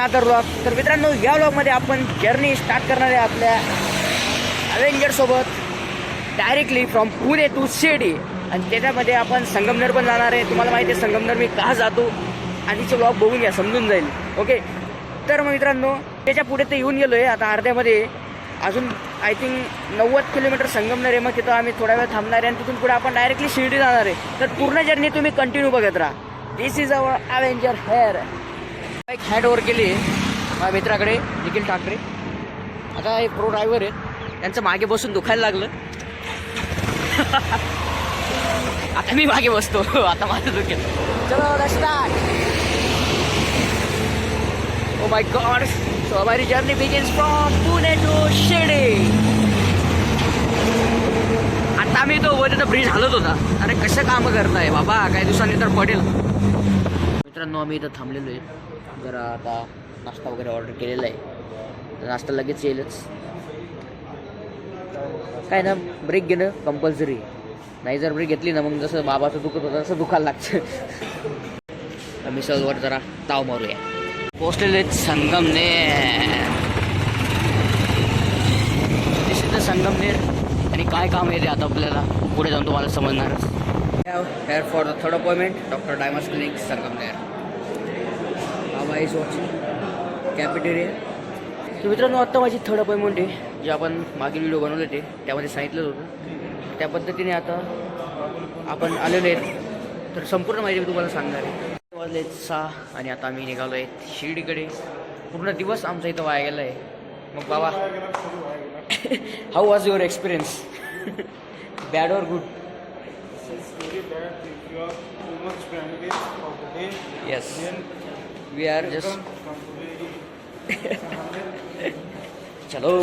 अनादर व्लॉग तर मित्रांनो या ब्लॉगमध्ये आपण जर्नी स्टार्ट करणार आहे आपल्या अवेंजरसोबत directly from Pune to Shirdi. आणि त्याच्यामध्ये आपण संगमनेर पण जाणार आहे. तुम्हाला माहिती आहे संगमनेर मी का जातो? आधीचे ब्लॉग बघून घ्या समजून जाईल. ओके तर मग मित्रांनो त्याच्या पुढे ते येऊन गेलो आहे आता अर्ध्यामध्ये. अजून आय थिंक नव्वद किलोमीटर संगमनेर आहे. मग तिथं आम्ही थोडा वेळ थांबणार आहे. आणि तिथून पुढे आपण डायरेक्टली शिर्डी जाणार आहे. तर पूर्ण जर्नी तुम्ही कंटिन्यू बघत राहा. This is our Avenger here bike hand over केली माझ्या मित्राकडे निखिल ठाकरे. आता हे प्रो ड्रायव्हर आहे त्यांचं मागे बसून दुखायला लागलं. आता मी मागे बसतो. आता माझं दुखेल. चलो start O my God so हमारी journey begins from Pune to Shirdi आता मी तो वर ब्रिज हलत होता. अरे कसं काम करताय? बाबा काही दिवसांनी तर पडेल. मित्रांनो आम्ही इथं थांबलेलो आहे. जरा आता नाश्ता वगैरे ऑर्डर केलेला आहे. तर नाश्ता लगेच येईलच. काय ना ब्रेक घेणं कंपल्सरी नाही जर ब्रेक घेतली ना मग जसं बाबाचं दुखत होतं तसं दुखायला लागतं. मिसळवर जरा ताव मारूया. पोचलेले संगमनेर. संगमनेर. आणि काय काम आहे ते आता आपल्याला? पुढे जाऊन तुम्हाला समजणारच. Here for the third appointment doctor डायमस clinic Sangamner. Is watching कॅपिटेरिया तर मित्रांनो आत्ता माझी थर्ड अपॉइंटमेंट आहे जे आपण मागील व्हिडिओ बनवले ते त्यामध्ये सांगितलं होतं. त्या पद्धतीने आता आपण आलेलो आहेत. तर संपूर्ण माहिती मी तुम्हाला सांगणार आहे. वाजले सहा आणि आता आम्ही निघालो आहे शिर्डीकडे. पूर्ण दिवस आमचा इथं वाया गेला आहे. मग बाबा how was your experience bad or good. Yes we are just चलो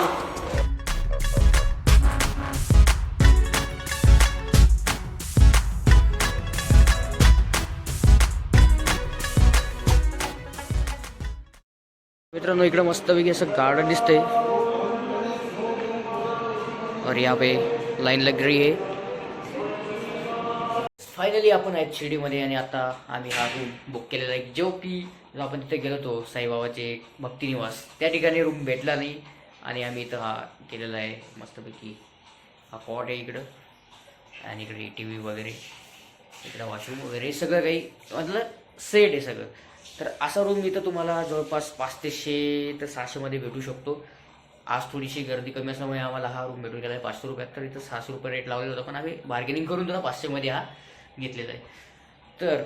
मित्रांनो इकडं मस्तपैकी असं गार्डन दिसतंय. और यहाँ पे लाईन लग रही है. फायनली आपण आहेत शिर्डीमध्ये आणि आता आम्ही हा रूम बुक केलेला आहे. जो की जो आपण तिथे गेलो होतो साईबाबाचे भक्तिनिवास. त्या ठिकाणी रूम भेटला नाही आणि आम्ही इथं हा केलेला आहे मस्तपैकी. हा पॉट आहे इकडं. आणि इकडे टी व्ही वगैरे इकडं वॉशरूम वगैरे सगळं काही म्हटलं सेट आहे सगळं. तर असा रूम इथं तुम्हाला जवळपास पाच ते तर सहाशेमध्ये भेटू शकतो. आज थोडीशी गर्दी कमी असल्यामुळे आम्हाला हा रूम भेटून गेला आहे पाचशे रुपयात. तर इथं सहाशे रुपये रेट लावलेला होता पण आम्ही बार्गेनिंग करून तुला पाचशेमध्ये हा घेतलेला आहे. तर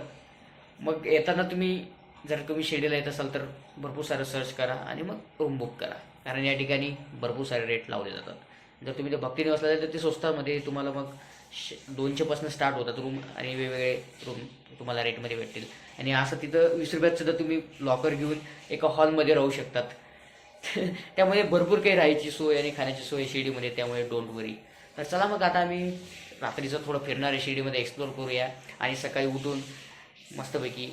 मग येताना तुम्ही जर तुम्ही शेड्यूल येत असाल तर भरपूर सारं सर्च करा आणि मग रूम बुक करा. कारण या ठिकाणी भरपूर सारे रेट लावले जातात. जर तुम्ही ते भक्तीने निवासला तर ते स्वस्तामध्ये तुम्हाला मग श दोनशेपासून स्टार्ट होतात रूम आणि वेगवेगळे रूम तुम्हाला रेटमध्ये भेटतील. आणि असं तिथं वीस रुपयात सुद्धा तुम्ही लॉकर घेऊन एका हॉलमध्ये राहू शकतात. त्यामुळे भरपूर काही राहायची सोय आणि खाण्याची सोय शिर्डीमध्ये त्यामुळे डोंट वरी तर चला मग आता आम्ही रात्रीचं थोडं फिरणार आहे शिर्डीमध्ये एक्सप्लोर करूया. आणि सकाळी उठून मस्तपैकी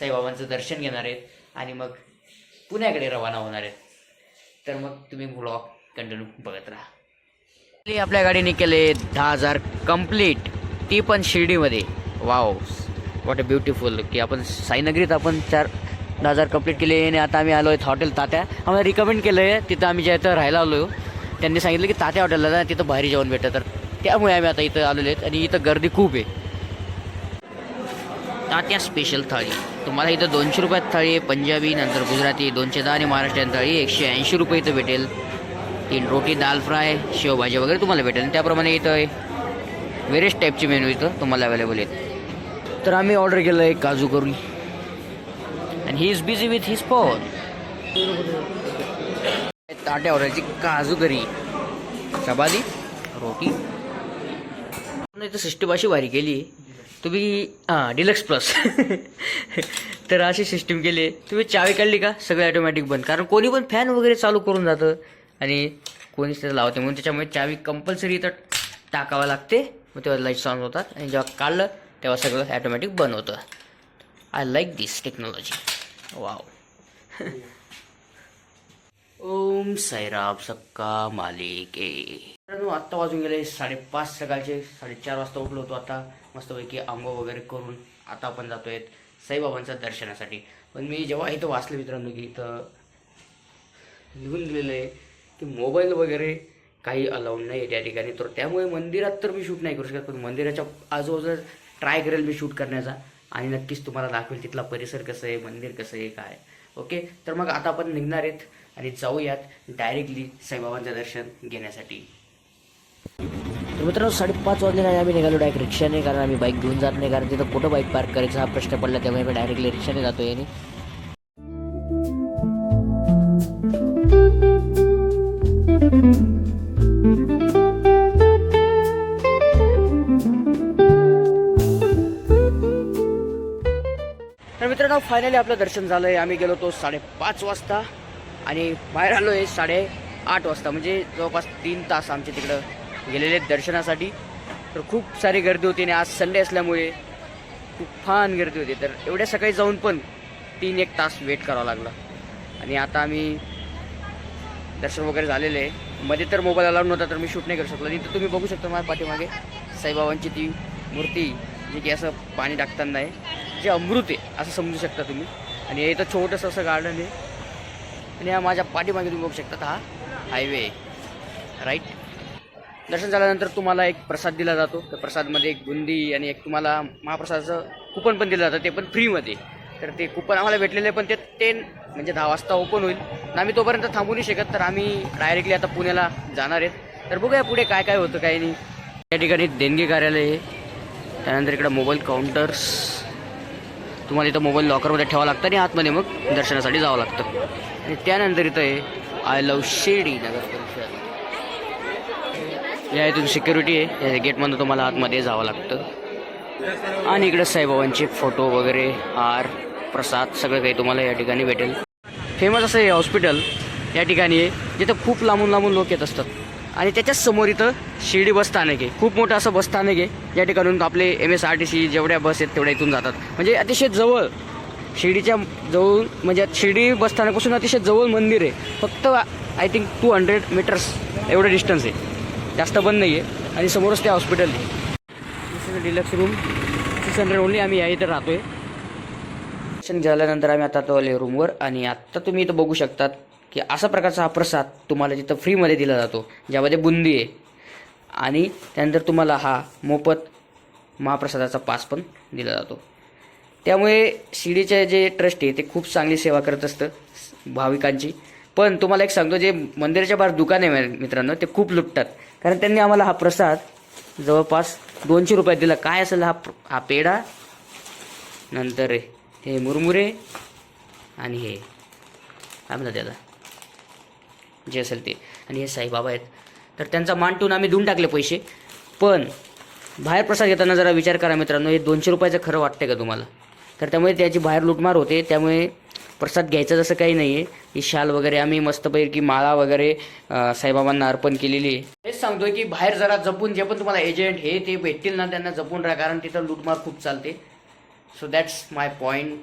साईबाबांचं दर्शन घेणार आहेत आणि मग पुण्याकडे रवाना होणार आहेत. तर मग तुम्ही ब्लॉग कंटिन्यू बघत राहा. आपल्या गाडीने केले दहा हजार कंप्लीट ती पण शिर्डीमध्ये. वाव वॉट अ ब्युटिफुल की आपण साईनगरीत आपण चार दहा हजार कंप्लीट केले आणि आता आम्ही आलो आहेत हॉटेल तात्या. आम्हाला रिकमेंड केलं आहे तिथं आम्ही ज्या इथं राहायला आलो त्यांनी सांगितलं की तात्या हॉटेलला जा तिथं भारी जेवण भेटतं. तर त्यामुळे आम्ही आता इथं आलेलो आहेत आणि इथं गर्दी खूप आहे. तात्या स्पेशल थाळी. तुम्हाला इथं दोनशे रुपयात थाळी आहे. पंजाबी नंतर गुजराती दोनशे दहा आणि महाराष्ट्रीयन थाळी एकशे ऐंशी रुपये इथं भेटेल. तीन रोटी दाल फ्राय शेवभाजी वगैरे तुम्हाला भेटेल. त्याप्रमाणे इथं वेरियस टाईपचे मेनू इथं तुम्हाला अवेलेबल आहेत. तर आम्ही ऑर्डर केलं आहे kaju curry and he is busy with his phone Tatya ऑर्डरची काजू करी. चपाती रोटी. इथं सिस्टम वारी केली तुम्ही हां डिलक्स प्लस तर अशी सिस्टीम केली. तुम्ही चावी काढली का? सगळं ॲटोमॅटिक बंद. कारण कोणी पण फॅन वगैरे चालू करून जातं. आणि कोणीच त्याला लावते म्हणून त्याच्यामुळे चावी कंपल्सरी इथं टाकावं लागते. मग तेव्हा लाइट ऑन होतात. आणि जेव्हा काढलं तेव्हा सगळं ॲटोमॅटिक बंद होतं. I like this technology wow Om Sairam सक्का मालिके. आत्ता वाजून गेले साडेपाच सकाळचे. साडेचार वाजता उठलो होतो आता. मस्तपैकी आंघोळ वगैरे करून आता आपण जातोय साईबाबांच्या दर्शनासाठी. पण मी जेव्हा इथं वाचलं मित्रांनो की इथं लिहून दिलेलं आहे की मोबाईल वगैरे काही अलाउड नाही आहे त्या ठिकाणी. तर त्यामुळे मंदिरात तर मी शूट नाही करू शकत पण मंदिराच्या आजूबाजूला ट्राय करेल मी शूट करण्याचा. आणि नक्कीच तुम्हाला दाखवेल तिथला परिसर कसं आहे मंदिर कसं आहे काय ओके? तर मग आता आपण निघणार आहेत आणि जाऊयात डायरेक्टली साईबाबांचं दर्शन घेण्यासाठी. तर मित्रांनो साडेपाच वाजले नाही आम्ही निघालो डायरेक्ट रिक्षाने कारण आम्ही बाईक घेऊन जात नाही कारण तिथं कुठं बाईक पार्क करायचा हा प्रश्न पडला त्यामुळे आम्ही डायरेक्टली रिक्षाने जातो आणि तर मित्रांनो फायनली आपलं दर्शन झालं आहे आम्ही गेलो तो साडेपाच वाजता आणि बाहेर आलो आहे साडे आठ वाजता म्हणजे जवळपास तीन तास आमचे तिकडं गेलेले आहेत दर्शनासाठी. तर खूप सारी गर्दी होती आणि आज संडे असल्यामुळे खूप फान गर्दी होती. तर एवढ्या सकाळी जाऊन पण तीन एक तास वेट करावा लागला. आणि आता आम्ही दर्शन वगैरे झालेले. आहे मध्ये तर मोबाईल अलाउड नव्हता तर मी शूट नाही करू शकलो. नाही इथं तुम्ही बघू शकता माझ्या पाठीमागे साईबाबांची ती मूर्ती जी की असं पाणी टाकताना आहे. जे अमृत आहे असं समजू शकता तुम्ही. आणि हे इथं छोटंसं असं गार्डन आहे. आणि हा माझ्या पाठीमागे तुम्ही बघू शकता हा हायवे आहे. राईट दर्शन झाल्यानंतर तुम्हाला एक प्रसाद दिला जातो. त्या प्रसादमध्ये एक बुंदी आणि एक तुम्हाला महाप्रसादाचं कुपन पण दिलं जातं. ते पण फ्रीमध्ये तर ते कुपन आम्हाला भेटलेलं आहे पण ते टेन म्हणजे दहा वाजता ओपन होईल. आम्ही तोपर्यंत थांबू नाही शकत तर आम्ही डायरेक्टली आता पुण्याला जाणार आहेत. तर बघूया पुढे काय काय होतं काय नाही. या ठिकाणी देणगी कार्यालय आहे. त्यानंतर इकडं मोबाईल काउंटर्स तुम्हाला इथं मोबाईल लॉकरमध्ये ठेवावं लागतं आणि आतमध्ये मग दर्शनासाठी जावं लागतं. आणि त्यानंतर इथं आहे आय लव शिर्डी नगर. या इथून सिक्युरिटी आहे. या गेटमधून तुम्हाला आतमध्ये जावं लागतं. आणि इकडं साईबाबांचे फोटो वगैरे हार प्रसाद सगळं काही तुम्हाला या ठिकाणी भेटेल. फेमस असं हे हॉस्पिटल या ठिकाणी आहे जिथं खूप लांबून लांबून लोक येत असतात. आणि त्याच्याच समोर इथं शिर्डी बस स्थानक आहे. खूप मोठं असं बस स्थानक आहे. या ठिकाणून आपले M S R T C जेवढ्या बस आहेत तेवढ्या इथून जातात. म्हणजे अतिशय जवळ शिर्डीच्या जवळ म्हणजे शिर्डी बसस्थानकापासून अतिशय जवळ मंदिर आहे. फक्त I think two hundred metres एवढं डिस्टन्स आहे. जास्त पण नाही आहे आणि समोरच ते हॉस्पिटल आहे. Deluxe room six hundred only आम्ही या इथं राहतोय. दर्शन झाल्यानंतर आम्ही आता आलो रूमवर आणि आत्ता तुम्ही इथं बघू शकतात की असा प्रकारचा हा प्रसाद तुम्हाला तिथं फ्रीमध्ये दिला जातो ज्यामध्ये बुंदी आहे. आणि त्यानंतर तुम्हाला हा मोफत महाप्रसादाचा पास पण दिला जातो. त्यामुळे शिर्डीचे जे ट्रस्ट आहे ते खूप चांगली सेवा करत असतं भाविकांची. पण तुम्हाला एक सांगतो जे मंदिराच्या बाहेर दुकान आहे मित्रांनो ते खूप लुटतात. कारण त्यांनी आम्हाला हा प्रसाद जवळपास दोनशे रुपयात दिला. काय असेल हा हा पेढा? नंतर हे मुरमुरे आणि हे काय म्हणतात त्याला? जे असेल ते. आणि हे साईबाबा आहेत. तर त्यांचा मान ठेवून आम्ही देऊन टाकले पैसे. पण बाहेर प्रसाद घेताना जरा विचार करा मित्रांनो हे दोनशे रुपयाचं खरं वाटतंय का तुम्हाला? तर त्यामुळे त्याची बाहेर लुटमार होते. त्यामुळे प्रसाद घ्यायचं जसं काही नाही आहे ही शाल वगैरे आम्ही मस्तपैकी माळा वगैरे साईबाबांना अर्पण केलेली आहे. हेच सांगतोय की बाहेर जरा जपून जे पण तुम्हाला एजंट हे ते भेटतील ना त्यांना जपून राहा कारण तिथं लुटमार खूप चालते. सो दॅट्स माय पॉईंट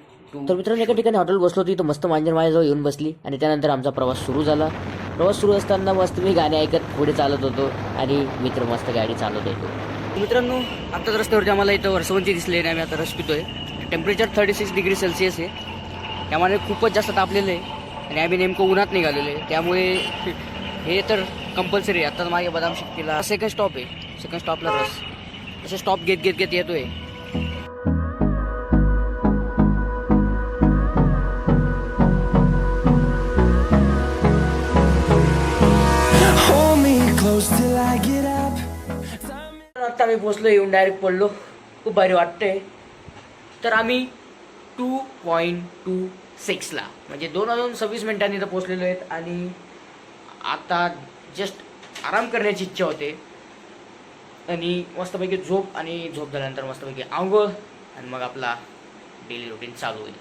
तर मित्रांनो एका ठिकाणी हॉटेल बसलो होतो इथं मस्त मांजर माझ्याजवळ येऊन बसली. आणि त्यानंतर आमचा प्रवास सुरू झाला. प्रवास सुरू असताना मस्त मी गाणे ऐकत पुढे चालत होतो आणि मित्र मस्त गाडी चालवत होतो. मित्रांनो आत्ताच रस्त्यावरती आम्हाला इथं वर्षवंती दिसले आणि आम्ही आता रस पितोय. Temperature thirty six degree Celsius आहे. त्यामुळे खूपच जास्त तापलेलं आहे. आणि आम्ही नेमकं उन्हात निघालेलो आहे. त्यामुळे हे तर कंपल्सरी आहे. आता मागे बदाम शक्तीला सेकंड स्टॉप आहे. सेकंड स्टॉपला रस. असे स्टॉप घेत घेत घेत येतोय. Hold me close till I get up. तर आता आम्ही पोचलो येऊन डायरेक्ट पडलो. खूप भारी वाटतंय. तर आम्ही टू पॉईंट टू सिक्सला म्हणजे दोन वाजून सव्वीस मिनिटांनी तर पोचलेलो आहेत आणि आता जस्ट आराम करण्याची इच्छा होते. आणि मस्तपैकी झोप आणि झोप झाल्यानंतर मस्तपैकी आंघोळ आणि मग आपला डेली रुटीन चालू होईल.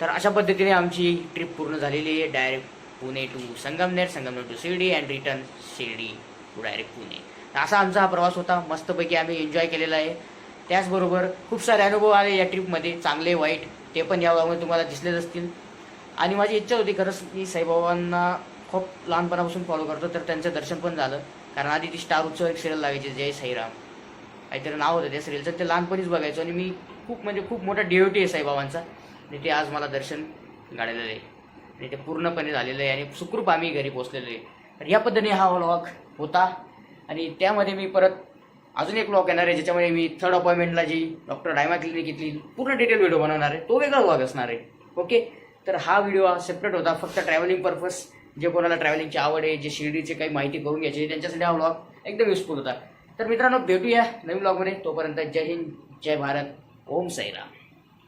तर अशा पद्धतीने आमची ट्रिप पूर्ण झालेली आहे. Direct Pune to Sangamner Sangamner to Shirdi and return Shirdi to direct Pune. तर असा आमचा हा प्रवास होता. मस्तपैकी आम्ही एन्जॉय केलेला आहे. त्याचबरोबर खूप सारे अनुभव आले या ट्रिपमध्ये चांगले वाईट ते पण यामुळे तुम्हाला दिसलेच असतील. आणि माझी इच्छा होती खरंच मी साईबाबांना खूप लहानपणापासून फॉलो करतो तर त्यांचं दर्शन पण झालं. कारण आधी ती स्टार उत्सव एक सिरियल लागायची जय साईराम. काहीतरी नाव होतं त्या सिरियलचं ते लहानपणीच बघायचो. आणि मी खूप म्हणजे खूप मोठा डिओटी आहे साईबाबांचा. आणि ते आज मला दर्शन घडलेलं आहे. आणि ते पूर्णपणे झालेलं आहे. आणि सुखरूप आम्ही घरी पोहोचलेलो आहे. तर या पद्धतीने हा व्लॉग होता. आणि त्यामध्ये मी परत अजून एक ब्लॉग येणार आहे ज्याच्यामध्ये मी थर्ड अपॉइंटमेंटला जी डॉक्टर डायमा क्लिनिक घेतली पूर्ण डिटेल व्हिडिओ बनवणार आहे तो वेगळा व्लॉग असणार आहे. ओके तर हा व्हिडिओ हा सेपरेट होता फक्त ट्रॅव्हलिंग पर्पज जे कोणाला ट्रॅव्हलिंगची आवड आहे जे शिर्डीची काही माहिती करून घ्यायची त्यांच्यासाठी हा व्लॉग एकदम युजफुल होता. तर मित्रांनो भेटूया नवीन ब्लॉगमध्ये तोपर्यंत जय हिंद जय भारत ओम साईराम.